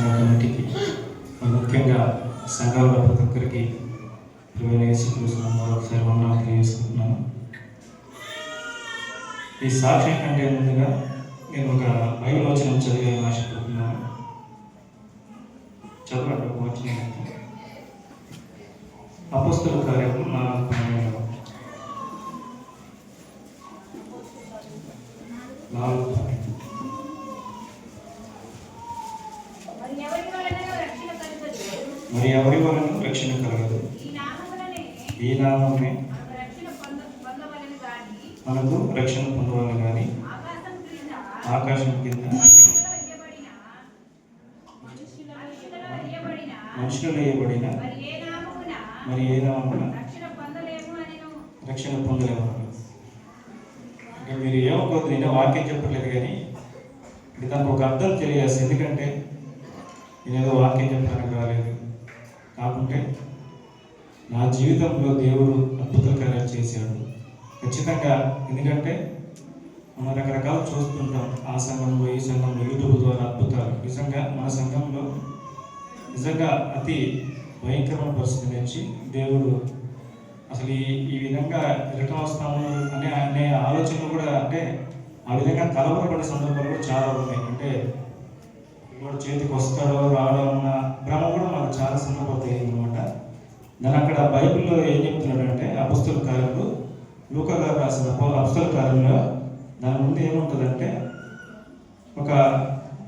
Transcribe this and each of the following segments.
సంఘ కమిటీకి ముఖ్యంగా సంఘంలో ప్రతి ఒక్కరికి ప్రియమైన మరొకసారి వందనాలు తెలియజేసుకుంటున్నాను. ఈ సాక్ష్యం కంటే ముందుగా నేను ఒక బైబిల్ వచనం చదివే ఆశపడుతున్నాను చదవండి ఒక వచనం అపస్తుల కార్యం నాలుగు పన్నెండు. నాలుగు పన్నెండు మరి ఎవరి వలన రక్షణ కలుగదు మరి ఎవరి వలన రక్షణ కలగదు? ఈ నామమే? మనకు రక్షణ పొంద పొందవలెను కానీ ఆకాశం కింద మనుషులు వేయబడిన మరి ఏ నామమున నామమున? రక్షణ పొందలేము ఇంకా మీరు ఏమనుకోవద్దు నేను వాక్యం చెప్పట్లేదు కానీ ఇది దానికి ఒక అర్థం తెలియాల్సి ఎందుకంటే నేను ఏదో వాక్యం చెప్పడానికి రాలేదు. కాకుంటే నా జీవితంలో దేవుడు అద్భుత కార్యాలు చేశాడు. ఖచ్చితంగా ఎందుకంటే మనం రకరకాలు చూస్తుంటాం. ఆ సంఘంలో ఈ సంఘంలో యూట్యూబ్ ద్వారా అద్భుతాలు. నిజంగా మన సంఘంలో నిజంగా అతి భయంకరమైన పరిస్థితి నుంచి దేవుడు అసలు ఈ ఈ విధంగా రిటర్న్ వస్తాము అనే అనే ఆలోచనలు కూడా అంటే ఆ విధంగా కలవరపడే సందర్భాలు కూడా చాలా ఉన్నాయి. అంటే వాడు చేతికి వస్తాడో రావడం అన్న భ్రమ కూడా మనకు చాలా సందర్భాలు అనమాట దాని అక్కడ బైబిల్లో ఏం చెప్తున్నాడంటే అపుస్తుల కాలంలో లూక గారు రాసిన అపుస్తుల కాలంలో దాని ముందు ఏముంటుందంటే ఒక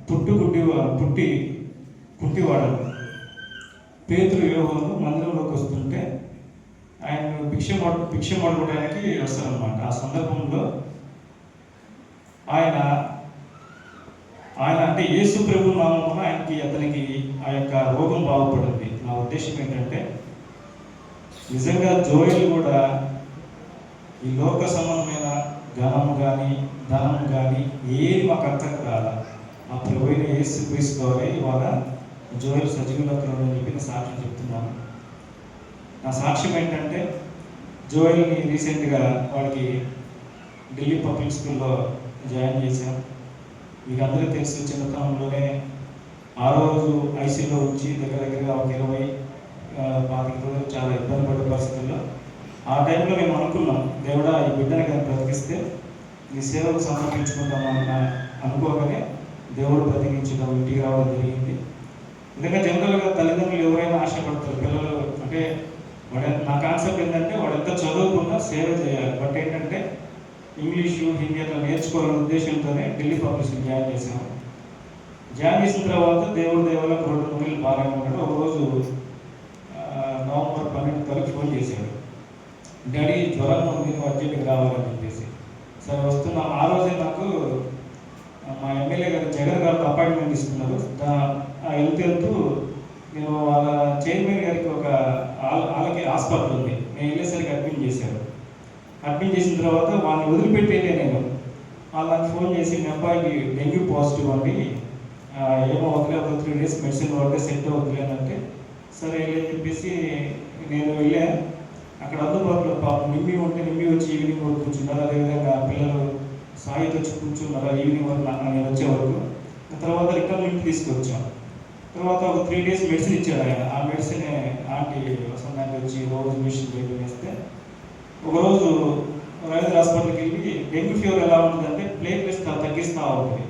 పుట్టు గుడ్డి పుట్టి కుట్టివాడలు పేతులు యోగంలో మందిరంలోకి వస్తుంటే ఆయన భిక్ష భిక్ష పడుకోవడానికి వస్తారనమాట ఆ సందర్భంలో ఆయన ఆయన అంటే యేసు ప్రభు నామమున ఆయనకి అతనికి ఆ యొక్క రోగం బాగుపడింది. నా ఉద్దేశం ఏంటంటే నిజంగా జోయల్ కూడా ఈ లోక సంబంధమైన ధనం కానీ ధనం కానీ ఏది మాకు అర్థం కాల మా ప్రభు అయిన యేసు క్రీస్తు ద్వారా ఇవాళ జోయల్ సజీవులకు అని చెప్పి సాక్ష్యం చెప్తున్నాను. నా సాక్ష్యం ఏంటంటే జోయల్ని రీసెంట్గా వాడికి ఢిల్లీ పబ్లిక్ స్కూల్లో జాయిన్ చేశాను మీకు అందరికీ తెలుసు చిన్నతనంలోనే ఆ రోజు ఐసీలో వచ్చి దగ్గర దగ్గరగా ఒక ఇరవై పాతిక రోజులు చాలా ఇబ్బంది పడే పరిస్థితుల్లో ఆ టైంలో మేము అనుకున్నాం దేవుడా ఈ బిడ్డని కానీ బ్రతికిస్తే ఈ సేవకు సమర్పించుకుంటామన్న అనుకోగానే దేవుడు బ్రతికించడం ఇంటికి రావడం జరిగింది. ఎందుకంటే జనరల్గా తల్లిదండ్రులు ఎవరైనా ఆశపడతారు పిల్లలు అంటే వాడు నా కాన్సెప్ట్ ఏంటంటే వాడు ఎంత చదువుకున్నా సేవ చేయాలి. బట్ ఏంటంటే ఇంగ్లీషు హిందీ అట్లా నేర్చుకోవాలనే ఉద్దేశంతోనే ఢిల్లీ పబ్లిసిటీ జాయిన్ చేశాము జాయిన్ చేసిన తర్వాత దేవుడు దేవుళ్ళ రెండు రోజులు బాగానే ఉన్నాడు. ఒక రోజు నవంబర్ పన్నెండు తారీఖు ఫోన్ చేశాడు. డాడీ జ్వరం ఉంది నువ్వు అర్జెంట్గా రావాలని చెప్పేసి. సరే వస్తున్న ఆ రోజే నాకు మా ఎమ్మెల్యే గారు జగన్ గారు అపాయింట్మెంట్ ఇస్తున్నారు ఆ వెళ్తూ వెళ్తూ నేను వాళ్ళ చైర్మన్ గారికి ఒక వాళ్ళకి హాస్పిటల్ ఉంది. నేను వెళ్ళేసరికి అడ్మిట్ చేసిన తర్వాత వాళ్ళని వదిలిపెట్టేదే నేను. వాళ్ళకి ఫోన్ చేసి మీ అబ్బాయికి డెంగ్యూ పాజిటివ్ అండి. ఏమో వదిలే ఒక త్రీ డేస్ మెడిసిన్ వాడితే సెట్ వదిలేనంటే సరే అని చెప్పేసి నేను వెళ్ళాను అక్కడ అందుబాటులో పాపం నిమ్మి ఉంటే నిమ్మి వచ్చి ఈవినింగ్ వరకు కూర్చున్నారు. అదేవిధంగా పిల్లలు సాయితో వచ్చి కూర్చున్నారు. ఈవినింగ్ వరకు నేను వచ్చే వరకు. తర్వాత రిటర్న్ ఇంటికి తీసుకొచ్చాను తర్వాత ఒక త్రీ డేస్ మెడిసిన్ ఇచ్చాడు ఆయన. ఆ మెడిసిన్ ఆంటీ వసంతానికి వచ్చి రోజు మెడిసిన్ వేస్తే ఒకరోజు రైతు హాస్పిటల్కి వెళ్ళి డెంగ్యూ ఫీవర్ ఎలా ఉంటుందంటే ప్లేట్లెట్స్ తగ్గిస్తూ ఉంటుంది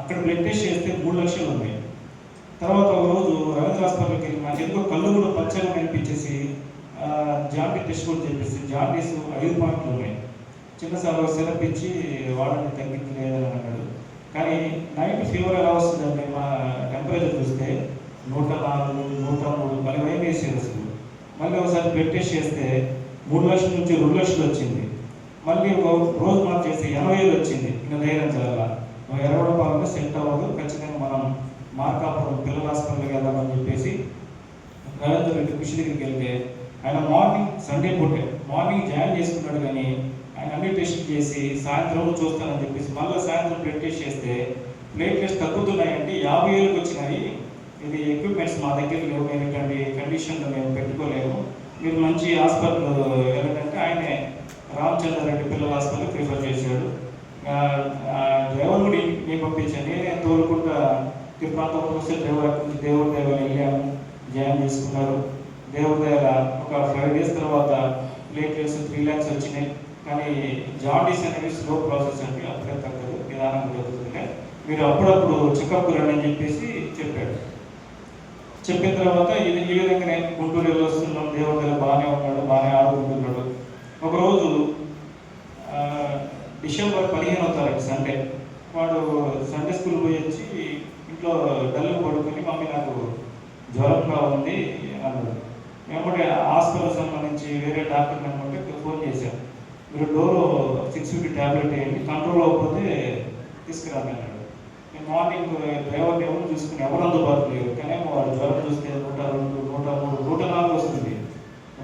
అక్కడ బ్లడ్ టెస్ట్ చేస్తే మూడు లక్షలు ఉన్నాయి. తర్వాత ఒక రోజు రవీంద్ర హాస్పిటల్కి వెళ్ళి నాకు ఎందుకో కళ్ళు కూడా పచ్చగా కనిపించేసి జాండీస్ టెస్ట్ కూడా చేపించి జాండీస్ ఐదు పాయింట్లు ఉన్నాయి. చిన్న సార్ సిరప్ ఇచ్చి వాడండి తగ్గించలేదని అన్నాడు. కానీ నైట్ ఫీవర్ ఎలా వస్తుందంటే మా టెంపరేచర్ చూస్తే నూట నాలుగు నూట మూడు మళ్ళీ భయం వేసేది అసలు. మళ్ళీ ఒకసారి బ్లడ్ టెస్ట్ చేస్తే మూడు లక్షల నుంచి రెండు లక్షలు వచ్చింది. మళ్ళీ ఒక రోజు మనం చేస్తే ఎనభై ఐదు వచ్చింది. ఇంకా ధైర్యం చదవాల ఎరవడ పాలన సెట్ అవ్వదు ఖచ్చితంగా మనం మార్కాపురం పిల్లల హాస్పిటల్కి వెళ్దామని చెప్పేసి నరేంద్ర రెడ్డి కృషి దగ్గరికి వెళ్తే ఆయన మార్నింగ్ సండే పూటే మార్నింగ్ జాయిన్ చేసుకున్నాడు కానీ ఆయన అన్ని టెస్ట్ చేసి సాయంత్రం చూస్తానని చెప్పేసి మళ్ళీ సాయంత్రం బ్లడ్ టెస్ట్ చేస్తే ప్లేట్లెట్స్ తగ్గుతున్నాయంటే యాభై ఏళ్ళకి వచ్చినాయి. ఇది ఎక్విప్మెంట్స్ మా దగ్గర లేవు. మేము కండిషన్లో మేము పెట్టుకోలేము. మీరు మంచి హాస్పిటల్ వెళ్ళకంటే ఆయనే రామచంద్రారెడ్డి పిల్లల హాస్పిటల్ ప్రిఫర్ చేశాడు. ఆ, డ్రైవర్ కూడా నేను పంపించాను నేనే తోలుకుంటా తిరుపతి వస్తే దేవుడు దేవుడి దేవ వెళ్ళాము జాయిన్ చేసుకున్నారు. దేవుడి దగ్గర ఒక ఫైవ్ డేస్ తర్వాత ప్లేట్లెట్స్ త్రీ ల్యాక్స్ వచ్చినాయి. కానీ జాండీస్ అనేది స్లో ప్రాసెస్ అండి. అప్పుడే తగ్గదు. విధానం జరుగుతుంది మీరు అప్పుడప్పుడు చెకప్ రండి అని చెప్పేసి చెప్పారు. చెప్పిన తర్వాత ఇది ఈ విధంగా నేను గుంటూరు వెళ్ళి వస్తున్నాం దేవుడి దగ్గర బాగానే ఉన్నాడు బాగానే ఆడుకుంటున్నాడు. ఒకరోజు డిసెంబర్ పదిహేనవ తారీఖు సండే వాడు సండే స్కూల్ పోయి వచ్చి ఇంట్లో డల్ పడుకొని మమ్మీ నాకు జ్వరంగా ఉంది అన్నాడు. ఏమంటే హాస్పిటల్ సంబంధించి వేరే డాక్టర్ అనుకుంటే ఫోన్ చేశాను మీరు డోర్ సిక్స్ ఫిఫ్టీ ట్యాబ్లెట్ వేయండి కంట్రోల్ అవ్వకపోతే తీసుకురాని అన్నాడు మార్నింగ్ డ్రైవర్ ఎవరు చూసుకుని ఎవరు అందుబాటు లేరు. కానీ వాడు జ్వరం చూస్తే నూట రెండు నూట మూడు నూట నాలుగు వస్తుంది.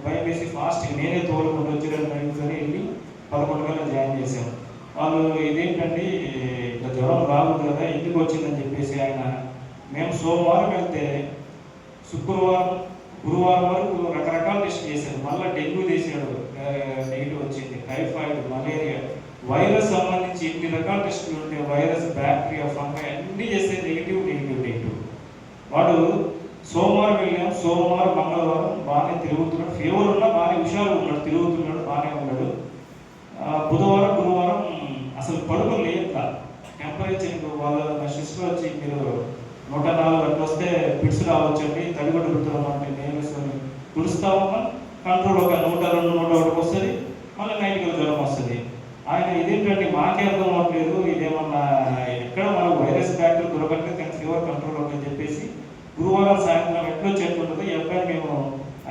భయం వేసి ఫాస్ట్ నేనే తోలుకుంటూ వచ్చి సరే వెళ్ళి పదకొండు వేల జాయిన్ చేశాను వాళ్ళు ఇదేంటంటే ఇట్లా జ్వరం రాకూడదు కదా ఎందుకు వచ్చిందని చెప్పేసి ఆయన మేము సోమవారం వెళ్తే శుక్రవారం గురువారం వరకు రకరకాల టెస్ట్ చేశారు. మళ్ళీ డెంగ్యూ చేశాడు. నెగిటివ్ వచ్చింది టైఫాయిడ్ మలేరియా వైరస్ సంబంధించి ఎన్ని రకాల టెస్టులు ఉంటాయి వైరస్ బ్యాక్టీరియా ఫంగై అన్ని చేస్తే నెగిటివ్ నెగిటివ్ నెగిటివ్ వాడు సోమవారం వెళ్ళాం సోమవారం మంగళవారం బాగానే తిరుగుతున్నాడు. ఫీవర్ ఉన్నా బాగానే హుషారు ఉన్నాడు తిరుగుతున్నాడు బాగానే ఉన్నాడు. బుధవారం గురువారం అసలు పడుకుని లేట్లా టెంపరేచర్ వాళ్ళ నా సిస్టర్ వచ్చి మీరు నూట నాలుగు గంటలు వస్తే పిడ్స్ రావచ్చండి తడిగొడ్డు పెడుతున్నామంటే నేను వేసుకొని తుడుస్తామమ్మా. కంట్రోల్ ఒక నూట రెండు నూట ఒకటికి వస్తుంది. మళ్ళీ నైట్కి జ్వరం వస్తుంది. ఆయన ఇదేంటంటే మాకే అర్థం అవ్వట్లేదు ఇదేమన్నా ఎక్కడ మనం వైరస్ బ్యాక్టీరియా దొరకట్లేదు కానీ ఫీవర్ కంట్రోల్ అవుతుందని చెప్పేసి గురువారం సాయంత్రం ఎట్లా చెట్టుంటుందో ఈ మేము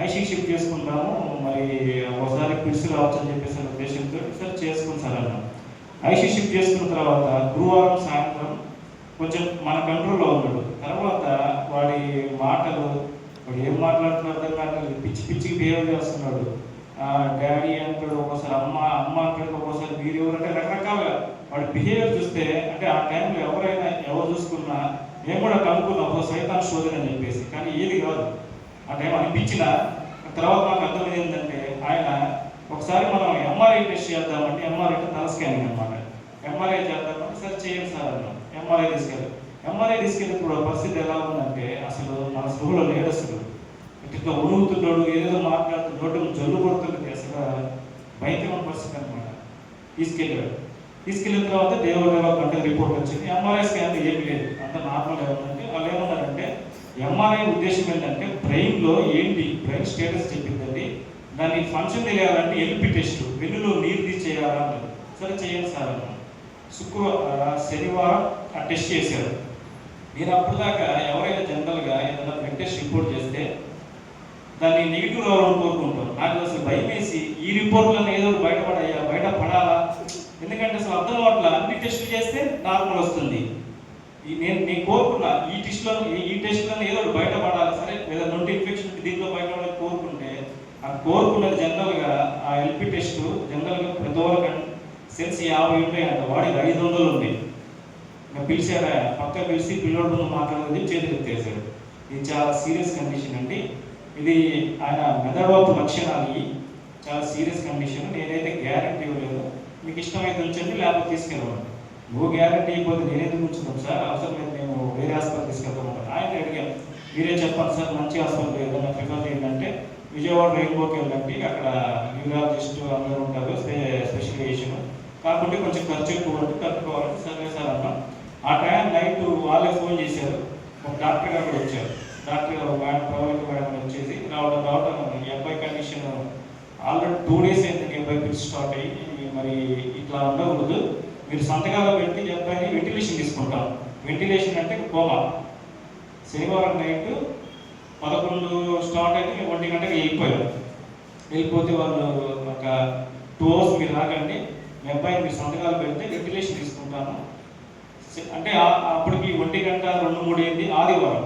ఐసీ షిఫ్ట్ చేసుకుంటాము. మరి ఒకసారి పిలిచి రావచ్చు అని చెప్పేసి ఉద్దేశంతో సరే చేసుకుని సార్ అన్నాం ఐసీ షిఫ్ట్ చేసుకున్న తర్వాత గురువారం సాయంత్రం కొంచెం మన కంట్రోల్లో ఉన్నాడు. తర్వాత వాడి మాటలు వాడు ఏం మాట్లాడుతున్నాడు అర్థం కావట్లేదు. పిచ్చి పిచ్చికి బిహేవ్ చేస్తున్నాడు డాడీ అంటాడు ఒక్కోసారి అమ్మ అమ్మ అంటాడు ఒక్కోసారి మీరు ఎవరంటే రకరకాలుగా వాడి బిహేవియర్ చూస్తే అంటే ఆ టైంలో ఎవరైనా ఎవరు చూసుకున్నా నేను కూడా కనుక్కున్నా ఒక సైతాన్ శోధన అని చెప్పేసి. కానీ ఏది కాదు. ఆ టైం అనిపించిన తర్వాత నాకు అర్థమైంది ఏంటంటే ఆయన ఒకసారి మనం ఎంఆర్ఐ టెస్ట్ చేద్దామంటే ఎంఆర్ఐ అంటే తల స్కానింగ్ అనమాట ఎంఆర్ఐ చేద్దామంటే సరే చేయండి సార్ అన్నాం. ఎంఆర్ఐ తీసుకెళ్ళి. ఎంఆర్ఐ తీసుకెళ్ళినప్పుడు పరిస్థితి ఎలా ఉందంటే అసలు మన స్పృహలో లేడు అసలు ఇట్లా ఉణుగుతున్నాడు ఏదేదో మాట్లాడుతున్నాడు జల్లు కొడుతుంది అసలు భయంకరమైన పరిస్థితి అనమాట తీసుకెళ్ళాడు. తీసుకెళ్ళిన తర్వాత దేవుడు కంటే రిపోర్ట్ వచ్చింది. ఎంఆర్ఐ స్కాన్ ఏమి లేదు. అంత నార్మల్ ఏమంటే వాళ్ళు ఏమన్నారంటే ఎంఆర్ఐ ఉద్దేశం ఏంటంటే బ్రెయిన్లో ఏంటి? బ్రెయిన్ స్టేటస్ చెప్పిందండి. దాన్ని ఫంక్షన్ తెలియాలంటే ఎల్పి టెస్ట్. వెన్నులో నీరు తీసి చేయాలా సరే చేయండి సార్ అన్నాను శుక్రవారం శనివారం ఆ టెస్ట్ చేశారు. మీరు అప్పుడు దాకా ఎవరైనా జనరల్గా ఏదైనా బ్లడ్ టెస్ట్ రిపోర్ట్ చేస్తే దాన్ని నెగిటివ్ రావాలని కోరుకుంటారు. నాకు అసలు భయం వేసి ఈ రిపోర్ట్లను ఏదో ఒకటి బయటపడాయా? బయట పడాలా ఎందుకంటే అసలు అర్థం అవట్ల అన్ని టెస్టులు చేస్తే నార్మల్ వస్తుంది. నేను నేను కోరుకున్నా ఈ టెస్ట్లో ఈ టెస్ట్లో ఏదో ఒకటి బయటపడాలి? సరే లేదా నొంటి ఇన్ఫెక్షన్ దీంట్లో బయటపడాలి కోరుకుంటే ఆ కోరుకున్నది జనరల్గా ఆ ఎల్పి టెస్ట్ జనరల్గా ప్రతి సెన్స్ యాభై ఉంటాయి అంట వాడికి ఐదు వందలు ఉన్నాయి. ఇంకా పిలిచాడు పక్క పిలిచి పిల్లోడు మాట్లాడేది చేతులు ఎత్తేసాడు ఇది చాలా సీరియస్ కండిషన్ అండి. ఇది ఆయన మెదడువాపు లక్షణాలు ఇవి. చాలా సీరియస్ కండిషన్ నేనైతే గ్యారంటీ ఇవ్వలేదు. మీకు ఇష్టమైతే ఉంచండి లేకపోతే తీసుకెళ్ళండి. నువ్వు గ్యారంటీ ఇవ్వకపోతే నేను ఉంచుతాం సార్? అవసరం లేదు మేము వేరే హాస్పిటల్ తీసుకెళ్తాం ఆయన అడిగాను. మీరే చెప్పండి సార్ మంచి హాస్పిటల్ ఏదైనా ప్రిఫర్ చేయండి విజయవాడ రెయిన్బోకి వెళ్ళండి. అక్కడ న్యూరాలజిస్ట్ అందరూ ఉంటారు స్పెషలైజేషన్ కాకుంటే కొంచెం ఖర్చు ఎక్కువ ఉంటుంది కట్టుకోవాలంటే సరే సార్ అన్నాం. ఆ టైం నైట్ వాళ్ళు ఫోన్ చేశారు ఒక డాక్టర్ గారు కూడా వచ్చారు డాక్టర్ గారు మేడం ప్రవళిక మేడం వచ్చేసి రావడం రావడం ఈ అబ్బాయి కండిషన్ ఆల్రెడీ టూ డేస్ అయింది ఈ అబ్బాయి పిలిచి స్టార్ట్ అయ్యి మరి ఇట్లా ఉండకూడదు మీరు సంతకాలు పెట్టి ఈ అబ్బాయిని వెంటిలేషన్ తీసుకుంటాం వెంటిలేషన్ అంటే కోమా. శనివారం నైట్ పదకొండు స్టార్ట్ అయితే మేము ఒంటి గంటకి వెళ్ళిపోయాం వెళ్ళిపోతే వాళ్ళు ఒక టూ అవర్స్ మీరు రాకండి. మీ అబ్బాయిని మీరు సంతకాలు పెడితే వెంటిలేషన్ తీసుకుంటాను. అంటే అప్పటికి ఒంటి గంట రెండు మూడు అయింది ఆదివారం.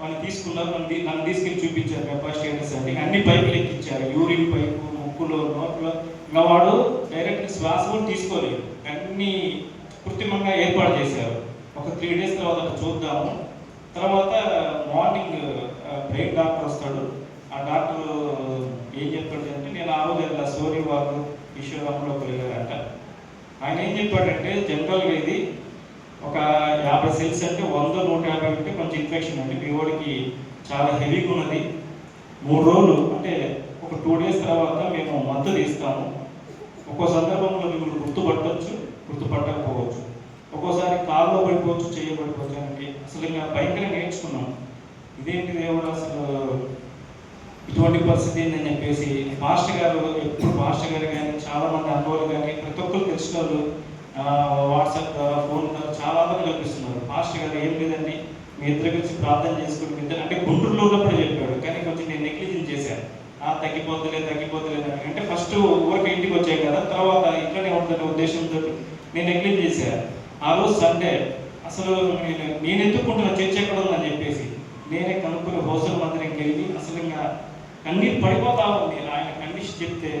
వాళ్ళు తీసుకున్నారు నన్ను నన్ను తీసుకెళ్ళి చూపించారు మీ అబ్బాయి స్టేటస్ అంటే అన్ని పైపులు ఎక్కించారు యూరిన్ పైపు ముక్కులో నోట్లో. ఇంకా వాడు డైరెక్ట్ శ్వాస కూడా తీసుకోలేదు. అన్నీ కృత్రిమంగా ఏర్పాటు చేశారు. ఒక త్రీ డేస్ తర్వాత చూద్దాము. తర్వాత మార్నింగ్ బ్రెయిన్ డాక్టర్ వస్తాడు. ఆ డాక్టర్ ఏం చెప్పాడు అంటే నేను ఆ రోజు ఇలా సోరీ వాళ్ళు ఈశ్వరంలోకి ఆయన ఏం చెప్పాడంటే జనరల్గా ఇది ఒక యాభై సెల్స్ అంటే వంద నూట యాభై అంటే కొంచెం ఇన్ఫెక్షన్ అండి మీ వాడికి చాలా హెవీగా ఉన్నది. మూడు రోజులు అంటే ఒక టూ డేస్ తర్వాత మేము మందులు ఇస్తాము ఒక్కో సందర్భంలో మిమ్మల్ని గుర్తుపట్టవచ్చు గుర్తుపట్టకపోవచ్చు. ఒక్కోసారి కాల్లో పడిపోవచ్చు చేయబడిపోవచ్చు అంటే అసలు ఇంకా భయంకరంగా నేర్చుకున్నాం ఇదేంటి దేవుడు అసలు? ఇటువంటి పరిస్థితి ఏందని చెప్పేసి మాస్టర్ గారు ఎప్పుడు మాస్టర్ గారు కానీ చాలా మంది అనుభవాలు కానీ ప్రతి ఒక్కరు తెలిసిన వాళ్ళు వాట్సాప్ ద్వారా ఫోన్ ద్వారా చాలా మంది కల్పిస్తున్నారు మాస్టర్ గారు ఏం లేదండి మీ ఇద్దరు కలిసి ప్రార్థన చేసుకుని మీ ఇద్దరు అంటే గుంటూరులో ఉన్నప్పుడు చెప్పాడు కానీ కొంచెం నేను నెగ్లిజెన్స్ చేశాను. తగ్గిపోతులే తగ్గిపోతులే అని అంటే ఫస్ట్ ఊరికి ఇంటికి వచ్చాయి కదా తర్వాత ఇంట్లోనే ఉంటుందనే ఉద్దేశంతో నేను నెగ్లెక్ట్ చేశాను ఆ రోజు సండే అసలు నేను నేను ఎత్తుకుంటున్న చర్చ ఎక్కడ ఉందని చెప్పేసి నేనే కనుక్కుని హోస్టల్ మందిరంకి వెళ్ళి అసలు ఇంకా కన్నీరు పడిపోతా ఉంది. ఆయన కండిషన్ చెప్తే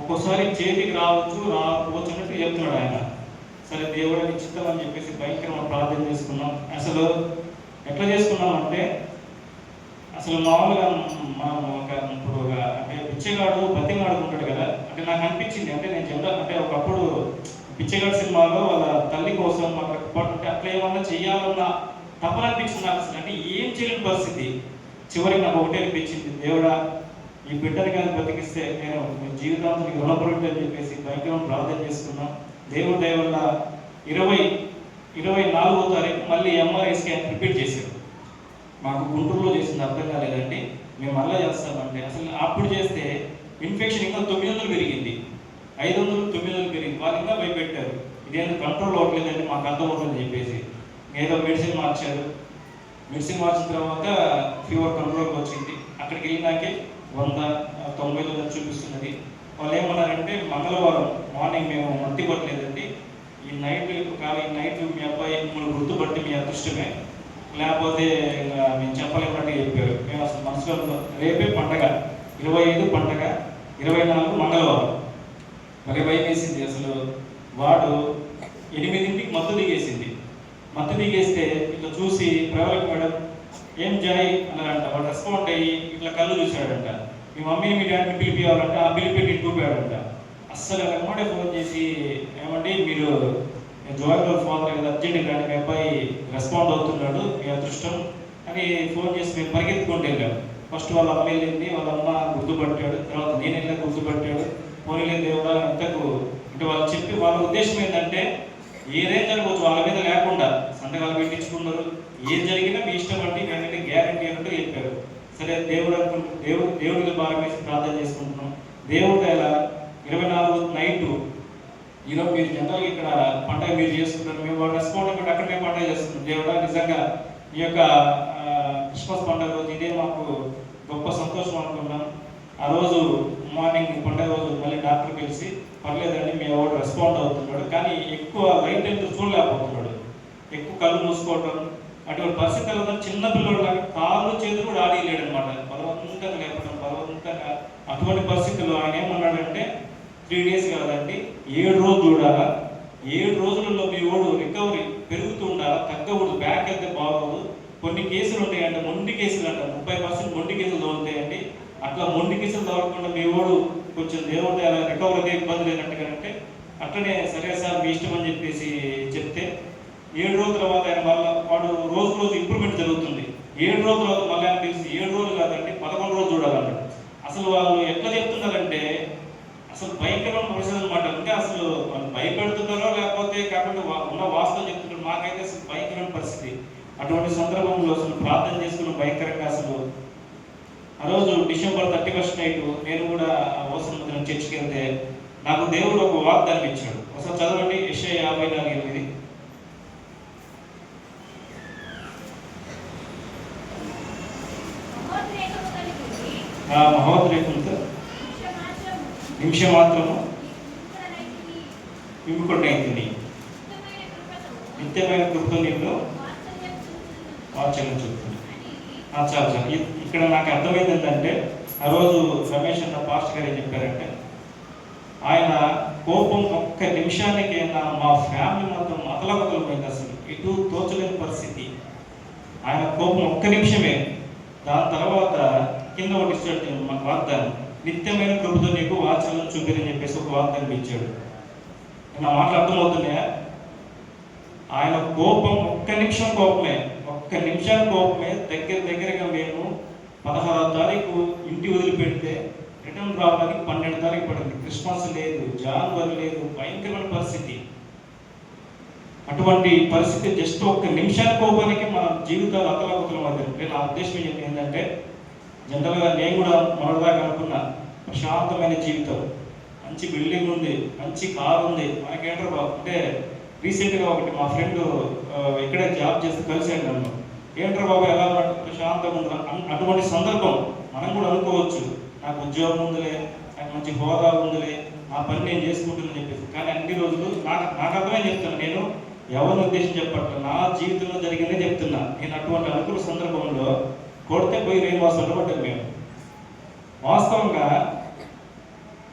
ఒక్కోసారి చేతికి రావచ్చు రాకపోవచ్చు అన్నట్టు చెప్తున్నాడు ఆయన. సరే దేవుడిని చిత్తం అని చెప్పేసి భయంకరమైన ప్రార్థన చేసుకున్నాం. అసలు ఎట్లా చేసుకున్నాం అంటే అసలు మామూలుగా మనం ఒక ఇప్పుడు ఒక అంటే పిచ్చగాడు బతిగాడు ఉంటాడు కదా. అంటే నాకు అనిపించింది అంటే నేను జనరల్ అంటే ఒకప్పుడు పిచ్చగాడు సినిమాలో వాళ్ళ తల్లి కోసం అక్కడ అంటే అట్లా ఏమన్నా చెయ్యాలన్న తప్పని అనిపించింది నాకు అసలు. అంటే ఏం చేయలేని పరిస్థితి. చివరికి నాకు ఒకటే అనిపించింది దేవుడా ఈ బిడ్డని కానీ బతికిస్తే నేను మీ జీవితాంతం రుణపడి అని చెప్పేసి భయంకరం ప్రార్థన చేసుకున్నాం. దేవుడు దయ వల్ల ఇరవై ఇరవై నాలుగో తారీఖు మళ్ళీ ఎంఆర్ఐ స్కాన్ రిపీట్ చేశారు. మాకు గుంటూరులో చేసింది అర్థం కాలేదండి మేము మళ్ళీ చేస్తామంటే అసలు అప్పుడు చేస్తే ఇన్ఫెక్షన్ ఇంకా తొమ్మిది వందలు పెరిగింది. ఐదు వందలు తొమ్మిది వందలు పెరిగింది. వాళ్ళు ఇంకా భయపెట్టారు. ఇదేంటి కంట్రోల్ అవ్వట్లేదండి మాకు అర్థం అవుతుందని చెప్పేసి. ఏదో మెడిసిన్ మార్చారు. మెడిసిన్ మార్చిన తర్వాత ఫీవర్ కంట్రోల్కి వచ్చింది. అక్కడికి వెళ్ళినాకే వంద తొంభై తొమ్మిది చూపిస్తున్నది. వాళ్ళు ఏమన్నారంటే మంగళవారం మార్నింగ్ మేము మట్టి కొట్టలేదండి. ఈ నైట్ కాదు ఈ నైట్ మీ అబ్బాయి మిమ్మల్ని గుర్తుపట్టి మీ అదృష్టమే. లేకపోతే ఇంకా మేము చెప్పలేమన్నట్టు చెప్పారు. మేము అసలు మనసులో రేపే పండగ. ఇరవై ఐదు పండగ. ఇరవై నాలుగు మంగళవారం. మరి భయం వేసింది అసలు? వాడు ఎనిమిదింటికి మత్తు దిగేసింది మత్తు దిగేస్తే ఇట్లా చూసి ప్రవలకి మేడం ఏం జాయ్ అన్నారంట. వాడు రెస్పాండ్ అయ్యి ఇట్లా కళ్ళు చూశాడంట. మీ మమ్మీని మీ డాడీని పిలిపియాలంటే. ఆ పిలిపి చూపాడంట. అస్సలు వెనకమాటే ఫోన్ చేసి ఏమండి మీరు జోయల్ ఫాదర్ కదా అర్జెంట్ కానీ మీ అబ్బాయి రెస్పాండ్ అవుతున్నాడు మీ అదృష్టం. అని ఫోన్ చేసి మేము పరిగెత్తుకుంటూ వెళ్ళాం. ఫస్ట్ వాళ్ళ అమ్మ వెళ్ళింది వాళ్ళ అమ్మ గుర్తుపట్టాడు. తర్వాత నేను వెళ్ళా గుర్తుపట్టాడు. పోనీలే దేవుడు ఇంతకు అంటే వాళ్ళు చెప్పి వాళ్ళ ఉద్దేశం ఏంటంటే ఏదైనా జరగవచ్చు వాళ్ళ మీద లేకుండా సంతకాలు పెట్టించుకున్నారు. ఏం జరిగినా మీ ఇష్టం అంటే వెంటనే గ్యారంటీ అంటూ చెప్పారు. సరే దేవుడు అనుకుంటు దేవుడు దేవుడికి భారం వేసి ప్రార్థన చేసుకుంటున్నాం. దేవుడు ఎలా ఇరవై నాలుగు నైట్ ఈరోజు మీరు జనరల్గా ఇక్కడ పండగ మీరు చేస్తున్నారు మేము రెస్పాండ్ అక్కడ అక్కడ మేము పండగ చేస్తున్నాం. దేవుడా నిజంగా ఈ యొక్క క్రిస్మస్ పండుగ రోజు ఇదే మాకు గొప్ప సంతోషం అనుకున్నాం ఆ రోజు మార్నింగ్ పండుగ రోజు మళ్ళీ డాక్టర్ కలిసి పర్లేదండి మీ వాడు రెస్పాండ్ అవుతున్నాడు. కానీ ఎక్కువ లైట్ ఎంత చూడలేకపోతున్నాడు. ఎక్కువ కళ్ళు మూసుకోవటం అటువంటి పరిస్థితుల్లో చిన్న పిల్లలాగా కాళ్ళు చేతులు కూడా ఆడియలేడు అనమాట బలవంతంగా లేపడం బలవంతంగా అటువంటి పరిస్థితుల్లో ఆయన ఏమన్నాడంటే త్రీ డేస్ కాదండి ఏడు రోజులు చూడాలా ఏడు రోజులలో మీ ఓడు రికవరీ పెరుగుతూ ఉండాలా? తగ్గకూడదు. బ్యాక్ అయితే బాగోదు. కొన్ని కేసులు ఉంటాయంట మొండి కేసులు అంట ముప్పై పర్సెంట్ మొండి కేసులు దొరుకుతాయండి అట్లా మొండి కేసులు దొరకకుండా మీ ఓడు కొంచెం దేవుడు అలా రికవరీగా ఇబ్బంది లేనట్టుగా అంటే అట్లనే సరే సార్ మీ ఇష్టం అని చెప్పేసి చెప్తే ఏడు రోజుల తర్వాత ఆయన మళ్ళీ వాడు రోజు రోజు ఇంప్రూవ్మెంట్ జరుగుతుంది. ఏడు రోజుల తర్వాత మళ్ళీ ఆయన తెలిసి ఏడు రోజులు కాదండి పదకొండు రోజులు చూడాలంట. అసలు వాళ్ళు ఎట్లా చెప్తున్నారంటే అసలు భయంకరమైన పరిస్థితి అనమాట అంటే అసలు వాళ్ళు భయపెడుతున్నారో లేకపోతే కాకుండా ఉన్న వాస్తవం చెప్తున్నారు మాకైతే అసలు భయంకరమైన పరిస్థితి. అటువంటి సందర్భంలో అసలు ప్రార్థన చేసుకున్న భయంకరంగా అసలు ఆ రోజు డిసెంబర్ థర్టీ ఫస్ట్ నైట్ నేను కూడా అవసరం చర్చికి వెళ్తే నాకు దేవుడు ఒక వాగ్దానం ఇచ్చాడు. ఒకసారి చదవండి. యెషయా యాభై నాలుగు ఎనిమిది. మహోద్రేకంతో నిమిషం మాత్రము విముక్తుడనైతిని. నిత్యమైన కృపతో నిన్ను వాత్సల్యం చెప్తుంది. అని చాలు చాలు. ఇక్కడ నాకు అర్థమైంది ఏంటంటే ఆ రోజు రమేష్ అన్న పాస్ట్ గారు ఏం చెప్పారంటే ఆయన కోపం ఒక్క నిమిషానికైనా మా ఫ్యామిలీ మొత్తం అతలబతలమైంది అసలు. ఇటు తోచలేని పరిస్థితి. ఆయన కోపం ఒక్క నిమిషమే. దాని తర్వాత కింద ఒకటి ఇచ్చాడు మాకు వాగ్దానం. నిత్యమైన కృపతో నీకు వాచనం చూపిని చెప్పేసి ఒక వార్త కనిపించాడు. నా మాటలు అర్థమవుతున్నాయా? ఆయన కోపం ఒక్క నిమిషం కోపమే ఒక్క నిమిషం కోపమే దగ్గర దగ్గరగా మేము పదహారో తారీఖు ఇంటి వదిలిపెడితే రిటర్న్ రావడానికి పన్నెండు తారీఖు పడింది. క్రిస్మస్ లేదు జాన్వరి లేదు భయంకరమైన పరిస్థితి. అటువంటి పరిస్థితి జస్ట్ ఒక్క నిమిషాల కోపానికి మన జీవితాలు అతలకుతలం అవుతుంది నా ఉద్దేశం ఏంటి ఏంటంటే జనరల్గా నేను కూడా మొదటిదాకా అనుకున్నా ప్రశాంతమైన జీవితం. మంచి బిల్డింగ్ ఉంది మంచి కార్ ఉంది. మనకేంటారు బాబు? అంటే రీసెంట్గా ఒకటి మా ఫ్రెండ్ ఇక్కడే జాబ్ చేస్తూ కలిసాడు నన్ను. ఏంటారు బాబు ఎలా ప్రశాంతంగా ఉంది? అటువంటి సందర్భం మనం కూడా అనుకోవచ్చు. నాకు ఉద్యోగం ఉందిలే నాకు మంచి హోదా ఉందిలే నా పని నేను చేసుకుంటున్నాను చెప్పేసి. కానీ అన్ని రోజులు నాకు నాకు అర్థమే చెప్తాను నేను ఎవరిని ఉద్దేశం చెప్పట్లేదు నా జీవితంలో జరిగిందే చెప్తున్నా. నేను అటువంటి అనుకున్న సందర్భంలో కొడితే పోయి రేపు వాసనలో పడ్డాం మేము. వాస్తవంగా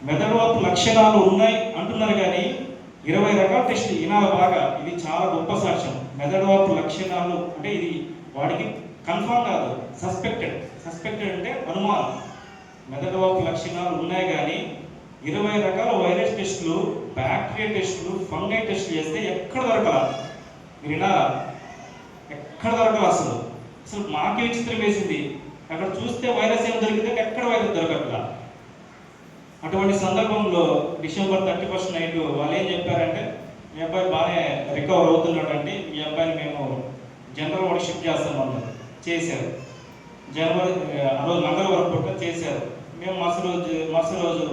మెదడువాపు లక్షణాలు ఉన్నాయి అంటున్నారు కానీ ఇరవై రకాల టెస్ట్ వినాలి బాగా. ఇది చాలా గొప్ప సాక్ష్యం. మెదడువాపు లక్షణాలు అంటే ఇది వాడికి కన్ఫర్మ్ కాదు సస్పెక్టెడ్. సస్పెక్టెడ్ అంటే అనుమానం. మెదడువాపు లక్షణాలు ఉన్నాయి కానీ ఇరవై రకాల వైరస్ టెస్టులు బ్యాక్టీరియా టెస్టులు ఫంగై టెస్టులు చేస్తే ఎక్కడ దొరకాల? మీరు వినాలా? ఎక్కడ దొరకాలి అసలు? అసలు మాకే విచిత్రం వేసింది. అక్కడ చూస్తే వైరస్ ఏం దొరికితే ఎక్కడ వైరస్ దొరకట్లా. అటువంటి సందర్భంలో డిసెంబర్ థర్టీ ఫస్ట్ నైట్ వాళ్ళు ఏం చెప్పారంటే మీ అబ్బాయి బాగానే రికవర్ అవుతున్నాడండి. మీ అబ్బాయిని మేము జనరల్ వాడికి షిఫ్ట్ చేస్తామన్నారు చేశారు. జనవరి ఆ రోజు మంగళవారం పూట చేశారు. మేము మరుసటి రోజు మరుసటి రోజు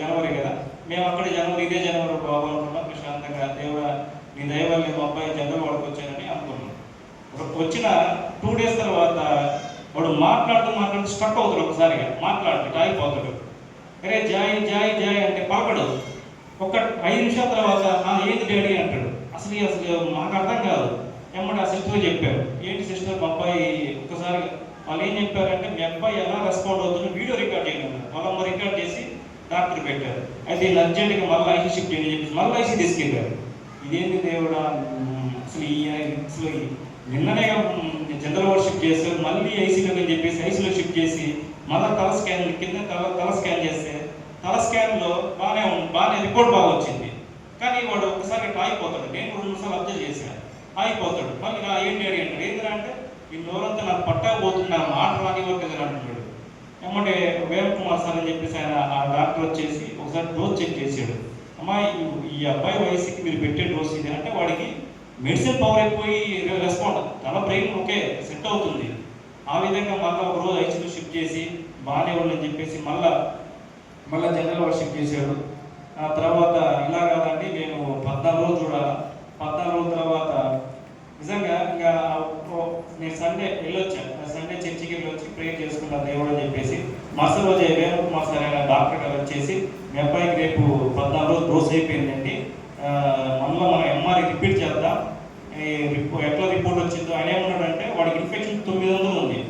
జనవరి కదా మేము అక్కడ జనవరి ఇదే జనవరి బాగుంటున్నాం ప్రశాంతంగా దేవుడ నీ దయ మా అబ్బాయి జనరల్ వాడికి వచ్చానని అనుకున్నాం. వచ్చిన టూ డేస్ తర్వాత వాడు మాట్లాడుతూ మాట్లాడుతూ స్టక్ అవుతాడు ఒకసారిగా. మాట్లాడుతూ ఆగిపోతాడు అరే జాయ్ జాయ్ జాయ్ అంటే పలకడు ఒక ఐదు నిమిషాల తర్వాత ఏంటి డాడీ? అంటాడు. అసలు అసలు మాకు అర్థం కాదు. ఏమంటే ఆ సిస్టర్ చెప్పారు. ఏంటి సిస్టర్ మా అబ్బాయి ఒక్కసారి వాళ్ళు ఏం చెప్పారంటే మీ అబ్బాయి ఎలా రెస్పాండ్ అవుతుందో వీడియో రికార్డ్ చేయండి వాళ్ళమ్మ రికార్డ్ చేసి డాక్టర్ పెట్టారు. అయితే ఇది అర్జెంటుగా మళ్ళీ ఐసీ షిఫ్ట్ చేయండి చెప్పేసి మళ్ళీ ఐసీ తీసుకెళ్ళారు. ఇదేంటి దేవుడా? అసలు ఈ అసలు నిన్ననే జనరల్ వార్డ్ షిఫ్ట్ చేస్తారు మళ్ళీ ఐసీలోకి అని చెప్పేసి ఐసీలో షిఫ్ట్ చేసి మళ్ళీ తల స్కాన్ కింద తల తల స్కాన్ చేస్తే తల స్కాన్లో బాగానే బాగానే రిపోర్ట్ బాగా వచ్చింది. కానీ వాడు ఒకసారి అట్లా ఆగిపోతాడు. నేను రెండు మూడు సార్లు అబ్జర్వ్ చేశాను ఆగిపోతాడు. మళ్ళీ నా ఏంటి అడిగి అంటాడు. ఏంటంటే అంటే ఈ నోరంతా నాకు పట్టకపోతున్నా మాట రానివ్వరు కదా అంటున్నాడు ఏమంటే వేమ కుమార్ సార్ అని చెప్పేసి ఆయన ఆ డాక్టర్ వచ్చేసి ఒకసారి డోస్ చెక్ చేశాడు. అమ్మాయి ఈ- ఈ అబ్బాయి వయసుకి మీరు పెట్టే డోస్ ఇది అంటే వాడికి మెడిసిన్ పవర్ అయిపోయి రెస్పాండ్ తన బ్రెయిన్ ఓకే సెట్ అవుతుంది. ఆ విధంగా మళ్ళీ ఒక రోజు ఐసీలో షిఫ్ట్ చేసి బాగానే ఉండని చెప్పేసి మళ్ళా మళ్ళీ జనరల్ వాడు షిఫ్ట్ చేశాడు. ఆ తర్వాత ఇలా కాదండి మేము పద్నాలుగు రోజులు చూడాలి. పద్నాలుగు రోజుల తర్వాత నిజంగా ఇంకా నేను సండే వెళ్ళొచ్చాను సండే చర్చికి వెళ్ళి వచ్చి ప్రేయర్ చేసుకున్నాను దేవుడు అని చెప్పేసి మరుసటి రోజు వేరే కుమార్ సార్ అయిన డాక్టర్ గారు వచ్చేసి మీ అబ్బాయికి రేపు పద్నాలుగు రోజులు డోస్ అయిపోయిందండి. మనలో మనం ఎంఆర్ఐ రిపీట్ చేద్దాం. ఎట్లా రిపోర్ట్ వచ్చిందో ఆయన ఏమన్నాడంటే వాడికి ఇన్ఫెక్షన్ తొమ్మిది వందలు ఉంది.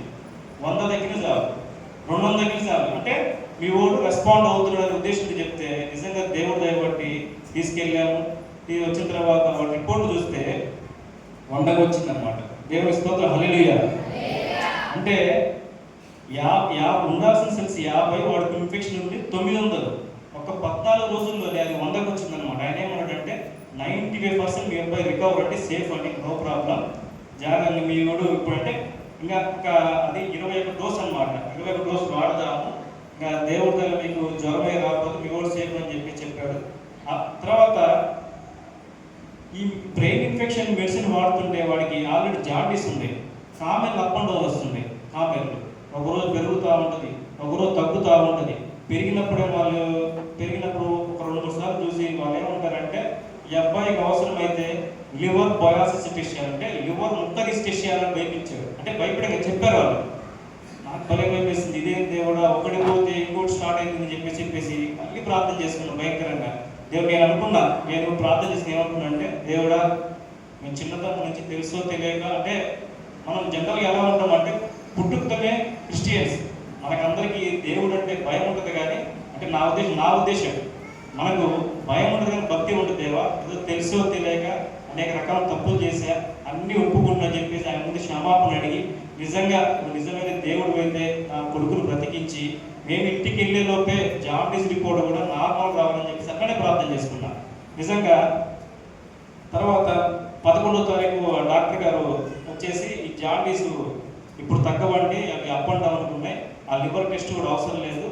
వంద దగ్గర చాలు. రెండు వందల దగ్గర చాలు. అంటే మీ ఓడు రెస్పాండ్ అవుతున్నాడు ఉద్దేశంతో చెప్తే నిజంగా దేవుడు దయబట్టి తీసుకెళ్ళాము. ఇది వచ్చిన తర్వాత వాడి రిపోర్ట్ చూస్తే వందకు వచ్చిందనమాట దేవుడి స్తోత్రం. హల్లెలూయా అంటే యా యా ఉండాల్సిన సెల్స్ యాభై వాడికి ఇన్ఫెక్షన్ ఉంది తొమ్మిది వందలు. ఒక పద్నాలుగు రోజుల్లోనే అది వందకు వచ్చిందనమాట ఆయన ఏమన్నాడంటే నైంటీ ఫైవ్ పర్సెంట్ మీ అబ్బాయి రికవర్ అంటే సేఫ్ అండి నో ప్రాబ్లం జాగ్రత్త మీ వాడు ఇప్పుడంటే ఇంకా అది ఇరవై ఒక డోస్ అనమాట ఇరవై ఒక డోస్ వాడదాము. ఇంకా దేవుడి దగ్గర మీకు జ్వరమే రాకపోతే మీ వాడు సేఫ్ అని చెప్పి చెప్పాడు. ఆ తర్వాత ఈ బ్రెయిన్ ఇన్ఫెక్షన్ మెడిసిన్ వాడుతుంటే వాడికి ఆల్రెడీ జాండీస్ ఉంది. కామెన్ అప్ అండ్ డౌన్ వస్తుంది. కామెన్లు ఒకరోజు పెరుగుతూ ఉంటుంది ఒకరోజు తగ్గుతూ ఉంటుంది. పెరిగినప్పుడే వాళ్ళు పెరిగినప్పుడు ఒక రెండు మూడు సార్లు చూసి వాళ్ళు ఏమంటారంటే ఈ అబ్బాయికి అవసరమైతే లివర్ బయాసిస్ టెస్ట్ చేయాలంటే లివర్ ముక్క టెస్ట్ చేయాలని భయపించారు. అంటే భయపడగా చెప్పారు వాళ్ళు. నాకు భలే భయపేసింది. దేవుడా ఒకటి పోతే ఇంకోటి స్టార్ట్ అయిందని చెప్పేసి చెప్పేసి మళ్ళీ ప్రార్థన చేసుకున్నాను భయంకరంగా. దేవుడు నేను అనుకున్నా నేను ప్రార్థన చేసి ఏమనుకున్నా అంటే దేవుడా మేము చిన్నతనం నుంచి తెలుసో తెలియక అంటే మనం జనరల్గా ఎలా ఉంటాం అంటే పుట్టుకతోనే క్రిస్టియన్స్. మనకందరికీ దేవుడు అంటే భయం ఉంటుంది కానీ అంటే నా ఉద్దేశం నా ఉద్దేశం మనకు భయం ఉండదు కానీ భక్తి ఉంటుంది దేవా ఏదో తెలుసో తెలియక అనేక రకాల తప్పులు చేశా అన్ని ఒప్పుకుంటున్నా చెప్పేసి ఆయన ముందు క్షమాపణ అడిగి నిజంగా నిజమైన దేవుడు అయితే నా కొడుకును బ్రతికించి మేము ఇంటికి వెళ్ళే లోపే జాండీస్ రిపోర్ట్ కూడా నార్మల్ రావాలని చెప్పేసి అక్కడే ప్రార్థన చేసుకున్నా. నిజంగా తర్వాత పదకొండో తారీఖు డాక్టర్ గారు వచ్చేసి ఈ జాండీస్ ఇప్పుడు తగ్గవండి అవి అప్ అండ్ డౌన్ ఉన్నాయి. ఆ లివర్ టెస్ట్ కూడా అవసరం లేదు.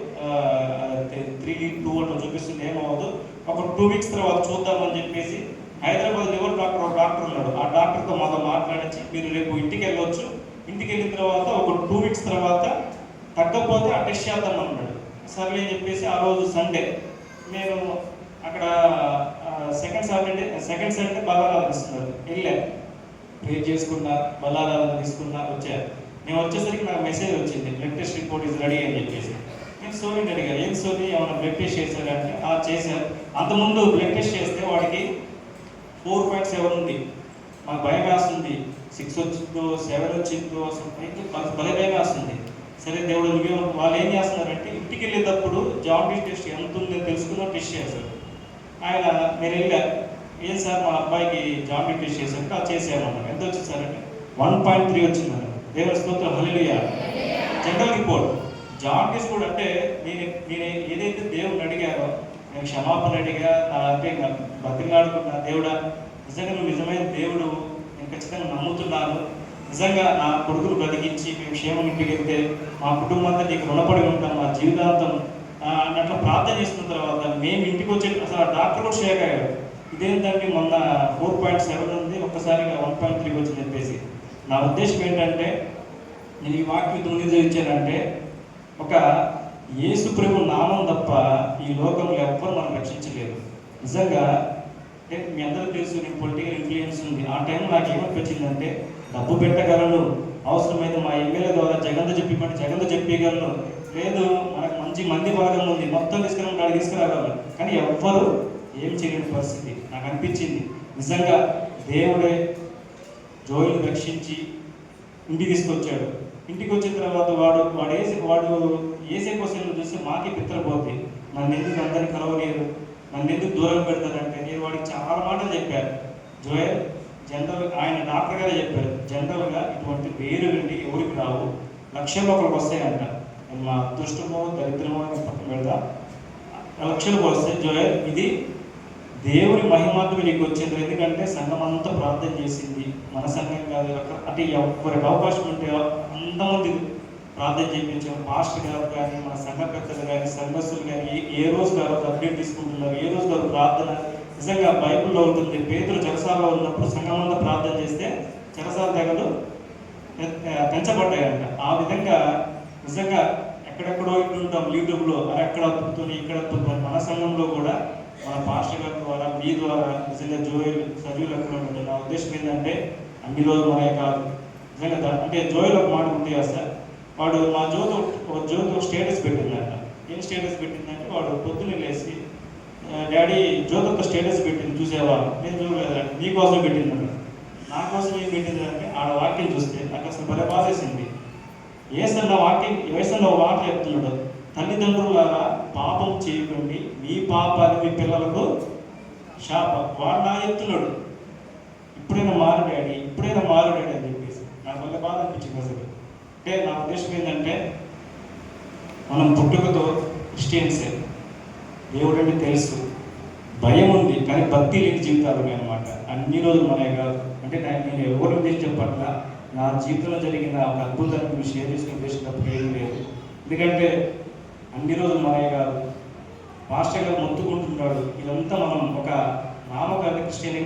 త్రీ టూ అట్లా చూపిస్తుంది ఏమవ్వదు. ఒక టూ వీక్స్ తర్వాత చూద్దామని చెప్పేసి హైదరాబాద్ లివర్ డాక్టర్ ఒక డాక్టర్ ఉన్నాడు. ఆ డాక్టర్తో మాతో మాట్లాడించి మీరు రేపు ఇంటికి వెళ్ళవచ్చు ఇంటికి వెళ్ళిన తర్వాత ఒక టూ వీక్స్ తర్వాత తగ్గకపోతే ఆ టెస్ట్ చేద్దాం అన్నాడు. సర్లే అని చెప్పేసి ఆ రోజు సండే నేను అక్కడ సెకండ్ సాటర్డే సెకండ్ సాటర్డే బలారాధన ఇస్తున్నారు వెళ్ళాను ప్రేర్ చేసుకున్నా బలారాధన తీసుకున్నా వచ్చాను నేను వచ్చేసరికి నాకు మెసేజ్ వచ్చింది blood test report is ready అని చెప్పేసి. నేను సోనీని ఏం సోనీ ఏమైనా బ్లడ్ టెస్ట్ చేశారంటే ఆ చేశారు. అంతకుముందు బ్లడ్ టెస్ట్ చేస్తే వాడికి ఫోర్ పాయింట్ సెవెన్ ఉంది. మాకు భయం వేస్తుంది. సిక్స్ వచ్చిందో సెవెన్ వచ్చిందో అసలు మాకు భలే భయం వేస్తుంది. సరే దేవుడు నువ్వే వాళ్ళు ఏం చేస్తున్నారంటే ఇంటికి వెళ్ళేటప్పుడు జాండీస్ టెస్ట్ ఎంత ఉందో తెలుసుకున్న టెస్ట్ చేశారు. ఆయన మీరు వెళ్ళారు ఏం సార్ మా అబ్బాయికి జాండీ టెస్ట్ చేశారు అది చేసామన్నారు ఎంత వచ్చింది సార్ అంటే వన్ పాయింట్ త్రీ వచ్చిందన్నారు దేవుడు స్తోత్రం హలియా జనరల్ రిపోర్ట్. జాండీస్ కూడా అంటే నేను నేను ఏదైతే దేవుడిని అడిగారో నేను క్షమాపణ అడిగా నా అంటే ఇంకా బతిలాడుకున్నా దేవుడా నిజంగా నువ్వు నిజమైన దేవుడు నేను ఖచ్చితంగా నమ్ముతున్నాను. నిజంగా నా కొడుకును బ్రతికించి మేము క్షేమం ఇంటికి వెళ్తే మా కుటుంబం అంతా నీకు రుణపడి ఉంటాం మా జీవితాంతం ఆ, అన్నట్లు ప్రార్థన చేసిన తర్వాత మేము ఇంటికి వచ్చే అసలు ఆ డాక్టర్ కూడా షేక్ అయ్యాడు. ఇదేంటంటే మొన్న ఫోర్ పాయింట్ సెవెన్ ఉంది ఒక్కసారిగా వన్ పాయింట్ త్రీ వచ్చింది చెప్పేసి. నా ఉద్దేశం ఏంటంటే నేను ఈ వాక్యం తొమ్మిది ఇచ్చానంటే ఒక యేసు ప్రభు నామం తప్ప ఈ లోకంలో ఎవ్వరు మనం రక్షించలేదు నిజంగా అంటే మీ అందరికీ తెలుసు నేను పొలిటికల్ ఇన్ఫ్లుయెన్స్ ఉంది. ఆ టైం నాకు ఏమనిపించిందంటే డబ్బు పెట్టగలను అవసరమైతే మా ఎమ్మెల్యే ద్వారా జగన్తో చెప్పిమంటే జగన్తో చెప్పగలను లేదు మనకు మంచి మంది భాగం ఉంది మొత్తం తీసుకురావడం వాడికి తీసుకురాగలను. కానీ ఎవ్వరు ఏం చేయలేని పరిస్థితి. నాకు అనిపించింది. నిజంగా దేవుడే జోయిని రక్షించి ఇంటికి తీసుకొచ్చాడు. ఇంటికి వచ్చిన తర్వాత వాడు వాడు వేసే వాడు వేసే క్వశ్చన్లు చూస్తే మాకే పిత్రపోద్ది నన్ను ఎందుకు అందరిని కలవలేరు? నన్ను ఎందుకు దూరం పెడతారంటే నేను వాడికి చాలా మాటలు చెప్పాను. జోయల్ జనరల్ ఆయన డాక్టర్ గారే చెప్పారు. జనరల్గా ఇటువంటి వేరు నుండి ఎవరికి రావు? లక్షల్లో ఒకరికి వస్తాయంట. మా అదృష్టమో దరిద్రమో అని పక్కన పెడతా. లక్షలకు వస్తాయి జోయల్ ఇది దేవుని మహిమాత్మ నీకు వచ్చింది ఎందుకంటే సంఘం అంతా ప్రార్థన చేసింది. మన సంఘం కాదు అంటే ఎవరికి అవకాశం ఉంటే అంతమంది ప్రార్థన చేయించాం. పాస్టర్ గారు కానీ మన సంఘ పెద్దలు కానీ సంఘస్థులు కానీ ఏ- రోజు గారు అప్డేట్ తీసుకుంటున్నారు? ఏ రోజు గారు ప్రార్థన? నిజంగా బైబిల్లో ఉంటుంది. పేదలు చెరసాలలో ఉన్నప్పుడు సంఘం అంతా ప్రార్థన చేస్తే చెరసాల తెగలు పెంచబడ్డాయంట. ఆ విధంగా నిజంగా ఎక్కడెక్కడో ఇంటుంటాం యూట్యూబ్లో. అక్కడ అద్భుతం ఇక్కడ అద్భుతం మన సంఘంలో కూడా మన పాస్టర్ గారి ద్వారా మీ ద్వారా నిజంగా జోయల్ సజీవులు ఎక్కడ ఉంటుంది నా ఉద్దేశం ఏంటంటే అన్ని రోజులు మనమే కాదు. నిజంగా అంటే జోయల్ ఒక మాట ఉంది కదా సార్ వాడు మా జ్యోతి ఒక- ఒక జ్యోతి ఒక స్టేటస్ పెట్టిందంట. ఏం స్టేటస్ పెట్టిందంటే వాడు పొద్దున్నే లేచి డాడీ జ్యోతి ఒక స్టేటస్ పెట్టింది చూసేవా నేను చూడలేదు నీకోసం పెట్టింది నా కోసం ఏం పెట్టింది అంటే ఆడ వాక్యం చూస్తే నాకు అసలు భలే బాధేసింది. ఏసన్న వాక్యం ఏసన్న వాక్యం చెప్తున్నాడు? తల్లిదండ్రులారా పాపం చేయకండి. మీ పాపాలు మీ పిల్లలకు శాప వాడు నా ఎత్తులోడు. ఇప్పుడైనా మారు డాడీ ఇప్పుడైనా మారు డాడీ అని చెప్పేసి. నాకు వల్ల బాధ అనిపించింది అసలు. అంటే నా ఉద్దేశం ఏంటంటే మనం పుట్టుకతో క్రిస్టియన్సే. దేవుడు అంటే తెలుసు. భయం ఉంది కానీ భక్తి లేని జీవితాలు అనమాట అన్ని రోజులు మనమే కాదు. అంటే నేను ఎవరి ఉద్దేశం పట్ల నా జీవితంలో జరిగిన ఒక అద్భుతాన్ని మీరు షేర్ చేసుకునే ఉద్దేశం తప్ప లేదు. ఎందుకంటే అన్ని రోజులు మాయ కాదు మాస్టర్ గారు మొత్తుకుంటున్నాడు. ఇదంతా మనం ఒక నామకార్థ క్రిస్టియన్